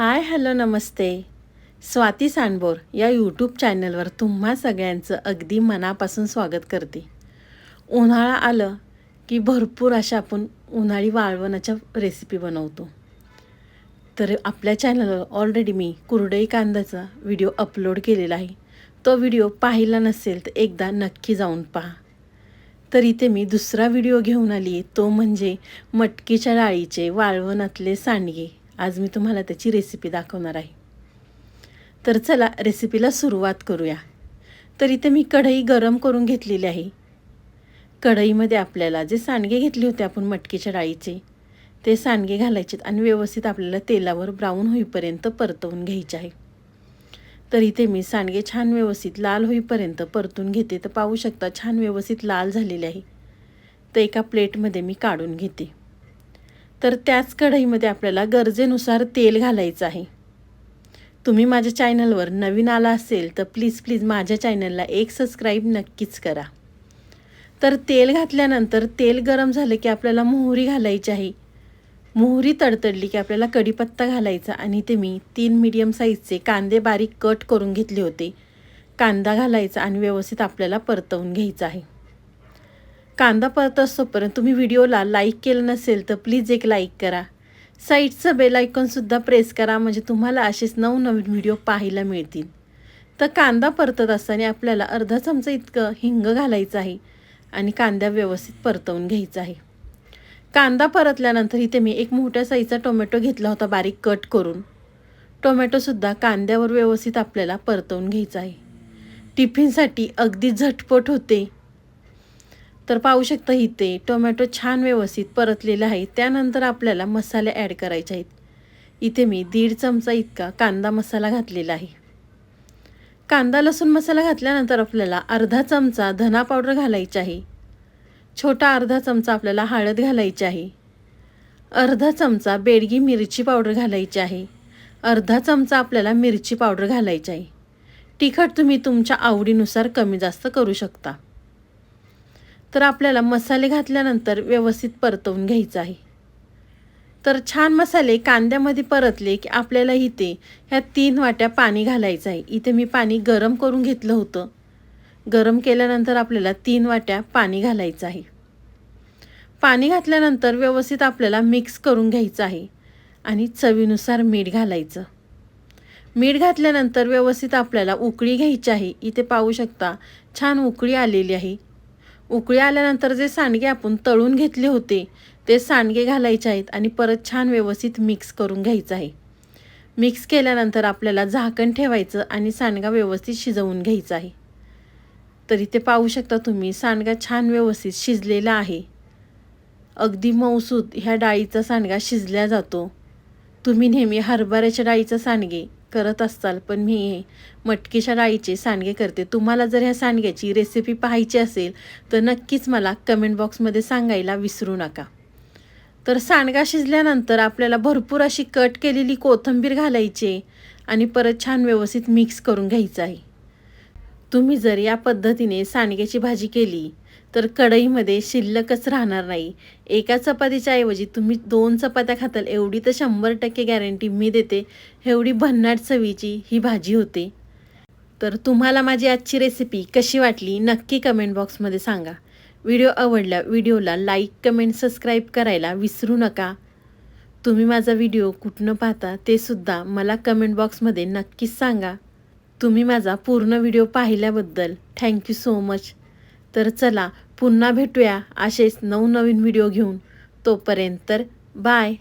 Hi hello नमस्ते. स्वाती सांडबोर या YouTube चॅनलवर तुम्हा सगळ्यांचं अगदी मनापासून स्वागत करते. उन्हाळा आलं की भरपूर अशा आपण उन्हाळी वाळवणाच्या रेसिपी बनवतो. तर आपल्या चॅनलवर ऑलरेडी मी कुरडई कांद्याचा व्हिडिओ अपलोड केलेला आहे. तो व्हिडिओ पाहिला नसेल तर एकदा नक्की जाऊन पहा. तर इथे मी दुसरा व्हिडिओ घेऊन आली तो म्हणजे मटकीच्या डाळीचे वाळवणातले सांडगे. आज मी तुम्हाला त्याची रेसिपी दाखवणार आहे. तर चला रेसिपीला सुरुवात करूया. तर इथे मी कढई गरम करून घेतलेली आहे. कढईमध्ये आपल्याला जे सांडगे घेतले होते आपण मटकीच्या डाळीचे ते सांडगे घालायचे आणि व्यवस्थित आपल्याला तेलावर ब्राऊन होईपर्यंत परतवून घ्यायचे आहे. तर इथे मी सांडगे छान व्यवस्थित लाल होईपर्यंत परतून घेते. तर पाहू शकता छान व्यवस्थित लाल झालेले आहे. तर एका प्लेटमध्ये मी काढून घेते. तर त्याच कढईमध्ये आपल्याला गरजेनुसार तेल घालायचं आहे. तुम्ही माझ्या चॅनलवर नवीन आला असेल तर प्लीज प्लीज माझ्या चॅनलला एक सबस्क्राईब नक्कीच करा. तर तेल घातल्यानंतर तेल गरम झालं की आपल्याला मोहरी घालायची आहे. मोहरी तडतडली की आपल्याला कढीपत्ता घालायचा आणि ते मी तीन मीडियम साईजचे कांदे बारीक कट करून घेतले होते. कांदा घालायचा आणि व्यवस्थित आपल्याला परतवून घ्यायचा आहे. कांदा परत असतोपर्यंत तुम्ही व्हिडिओला लाईक केलं नसेल तर प्लीज एक लाईक करा. साईडचं बेल आयकॉनसुद्धा प्रेस करा म्हणजे तुम्हाला असेच नवनवीन व्हिडिओ पाहायला मिळतील. तर कांदा परतत असताना आपल्याला अर्धा चमचा इतकं हिंग घालायचं आहे आणि कांदा व्यवस्थित परतवून घ्यायचा आहे. कांदा परतल्यानंतर इथे मी एक मोठ्या साईजचा टोमॅटो घेतला होता बारीक कट करून. टोमॅटोसुद्धा कांद्यावर व्यवस्थित आपल्याला परतवून घ्यायचा आहे. टिफिनसाठी अगदी झटपट होते. तर पाहू शकता इथे टोमॅटो छान व्यवस्थित परतलेला आहे त्यानंतर आपल्याला मसाले ॲड करायचे आहेत. इथे मी दीड चमचा इतका कांदा मसाला घातलेला आहे. कांदा लसूण मसाला घातल्यानंतर आपल्याला अर्धा चमचा धना पावडर घालायचा आहे. छोटा अर्धा चमचा आपल्याला हळद घालायची आहे. अर्धा चमचा बेडगी मिरची पावडर घालायची आहे. अर्धा चमचा आपल्याला मिरची पावडर घालायची आहे. तिखट तुम्ही तुमच्या आवडीनुसार कमी जास्त करू शकता. तर आपल्याला मसाले घातल्यानंतर व्यवस्थित परतवून घ्यायचं आहे. तर छान मसाले कांद्यामध्ये परतले की आपल्याला इथे ह्या तीन वाट्या पाणी घालायचं आहे. इथे मी पाणी गरम करून घेतलं होतं. गरम केल्यानंतर आपल्याला तीन वाट्या पाणी घालायचं आहे. पाणी घातल्यानंतर व्यवस्थित आपल्याला मिक्स करून घ्यायचं आहे आणि चवीनुसार मीठ घालायचं. मीठ घातल्यानंतर व्यवस्थित आपल्याला उकळी घ्यायची आहे. इथे पाहू शकता छान उकळी आलेली आहे. उकळी आल्यानंतर जे सांडगे आपण तळून घेतले होते ते सांडगे घालायचे आहेत आणि परत छान व्यवस्थित मिक्स करून घ्यायचं आहे. मिक्स केल्यानंतर आपल्याला झाकण ठेवायचं आणि सांडगा व्यवस्थित शिजवून घ्यायचा आहे. तरी ते पाहू शकता तुम्ही सांडगा छान व्यवस्थित शिजलेला आहे. अगदी मौसूद ह्या डाळीचा सांडगा शिजल्या जातो. तुम्ही नेहमी हरभऱ्याच्या डाळीचं सांडगे करत असाल पण मी मटकीच्या डाळीचे सांडगे करते. तुम्हाला जर ह्या सांडग्याची रेसिपी पाहायची असेल तर नक्कीच मला कमेंट बॉक्समध्ये सांगायला विसरू नका. तर सांडगा शिजल्यानंतर आपल्याला भरपूर अशी कट केलेली कोथिंबीर घालायची आणि परत छान व्यवस्थित मिक्स करून घ्यायचं आहे. तुम्ही जर या पद्धतीने सांडग्याची भाजी केली तर कढईमध्ये शिल्लकच राहणार नाही. एका चपातीच्या ऐवजी तुम्ही दोन चपात्या खाताल एवढी तर शंभर टक्के गॅरंटी मी देते. एवढी भन्नाट चवीची ही भाजी होते. तर तुम्हाला माझी आजची रेसिपी कशी वाटली नक्की कमेंट बॉक्समध्ये सांगा. व्हिडिओ आवडला व्हिडिओला लाईक कमेंट सबस्क्राईब करायला विसरू नका. तुम्ही माझा व्हिडिओ कुठनं पाहता ते सुद्धा मला कमेंट बॉक्समध्ये नक्कीच सांगा. तुम्ही माझा पूर्ण व्हिडिओ पाहिल्याबद्दल थँक्यू सो मच तर चला पुन्हा भेटूया असेच नवनवीन व्हिडिओ घेऊन. तोपर्यंत तर बाय